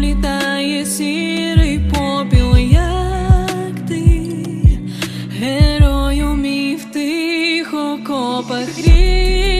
Літає сірий попіл, як ти, герою мій в тих окопах рік.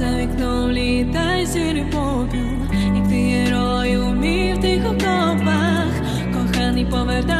за вікном літай сірий попіл, як ти герою мій в тих окопах, коханий повертай.